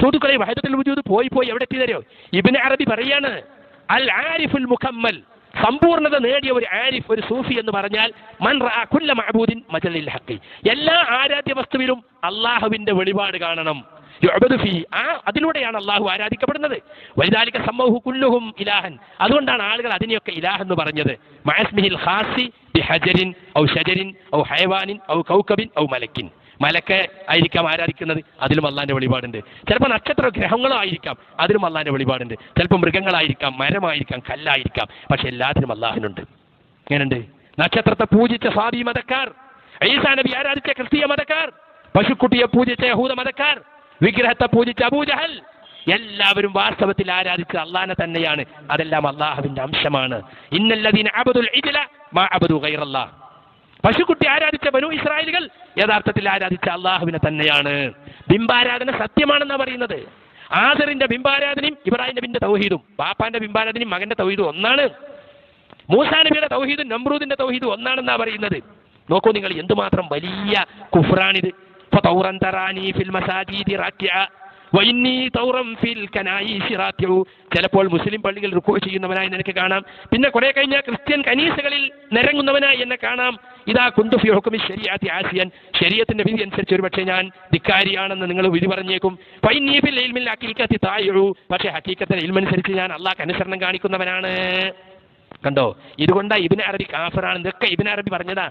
സുഹൃത്തുക്കളെ വഹദത്തുൽ വുജൂദ് പോയി പോയി എവിടെ എത്തിയതരോ ഇബിന് അറബി പറയാണ് അൽ ആരിഫുൽ മുഖമ്മൽ സമ്പൂർണത നേടിയ ഒരു ആരിഫ് ഒരു സൂഫി എന്ന് പറഞ്ഞാൽ മൻ കുല്ല മഅബൂദിൻ മജലിൽ ഹഖി. എല്ലാ ആരാധ്യ വസ്തുവിലും അള്ളാഹുവിന്റെ വെളിപാട് കാണണം. ആ അതിലൂടെയാണ് അള്ളാഹു ആരാധിക്കപ്പെടുന്നത്. വൈതാലിക സമ്മഹു കുല്ലുഹും ഇലാഹൻ. അതുകൊണ്ടാണ് ആളുകൾ അതിനെയൊക്കെ ഇലാഹ് എന്ന് പറഞ്ഞത്. മഅസ്മിഹിൽ ഖാസി ബിഹജരിൻ ഔ ഷജരിൻ ഔ ഹൈവാനിൻ ഔ കൗകബിൻ ഔ മലക്കിൻ. മലക്കെ ആയിരിക്കാം ആരാധിക്കുന്നത്? അതിലും അള്ളാന്റെ വെളിപാടുണ്ട്. ചിലപ്പോൾ നക്ഷത്ര ഗ്രഹങ്ങളോ ആയിരിക്കാം അതിലും അള്ളാന്റെ വെളിപാടുണ്ട്. ചിലപ്പോൾ മൃഗങ്ങളായിരിക്കാം മരമായിരിക്കാം കല്ലായിരിക്കാം പക്ഷെ എല്ലാത്തിനും അള്ളാഹിനുണ്ട്. എങ്ങനെയുണ്ട്? നക്ഷത്രത്തെ പൂജിച്ച സാബി മതക്കാർ ഈസാ നബി ആരാധിച്ച ക്രിസ്തീയ മതക്കാർ പശുക്കുട്ടിയെ പൂജിച്ച യഹൂദ മതക്കാർ വിഗ്രഹത്തെ പൂജിച്ച അബൂജഹൽ എല്ലാവരും വാസ്തവത്തിൽ ആരാധിച്ച അള്ളാഹനെ തന്നെയാണ്. അതെല്ലാം അള്ളാഹുവിന്റെ അംശമാണ്. ഇന്നല്ലദീന അബദുൽ ഇതില മാ അബദു ഗൈറല്ലാഹ്. പശുക്കുട്ടി ആരാധിച്ച ബനു ഇസ്രായേലുകൾ യഥാർത്ഥത്തിൽ ആരാധിച്ച അള്ളാഹുവിനെ തന്നെയാണ്. ബിംബാരാധന സത്യമാണെന്നാ പറയുന്നത്. ആദറിന്റെ ബിംബാരാധനയും ഇബ്രാഹിം നബിന്റെ തൗഹീദും ബാപ്പാന്റെ ബിംബാരാധനയും മകന്റെ തൗഹീദും ഒന്നാണ്. മൂസാ നബിയുടെ തൗഹീദും നമ്രൂദിന്റെ തൗഹീദും ഒന്നാണെന്നാ പറയുന്നത്. നോക്കൂ നിങ്ങൾ എന്തുമാത്രം വലിയ കുഫ്രാണിത്. ചിലപ്പോൾ മുസ്ലിം പള്ളികൾ റിക്കോർഡ് ചെയ്യുന്നവനായി നിനക്ക് കാണാം. പിന്നെ കുറെ കഴിഞ്ഞാൽ ക്രിസ്ത്യൻ കനീസകളിൽ നിരങ്ങുന്നവനായി എന്നെ കാണാം. ഇതാ കുന്തുഫി ഹുക്കുമി ശരിയാത്തി ആസിയൻ. ശരീരത്തിന്റെ വിധി അനുസരിച്ച് ഒരുപക്ഷെ ഞാൻ ധിക്കാരിയാണെന്ന് നിങ്ങൾ വിധി പറഞ്ഞേക്കും. ഫൈനീഫിൽ ഇൽമിൽ ഹക്കീക്കത്തി തായുഴു പക്ഷേ ഹക്കീക്കത്തിൽ ഇൽമനുസരിച്ച് ഞാൻ അള്ളാഹ് അനുസരണം കാണിക്കുന്നവനാണ്. കണ്ടോ? ഇതുകൊണ്ടാ ഇബിന് അറബി കാഫറാണ്. ഇതൊക്കെ ഇബിന് അറബി പറഞ്ഞതാ.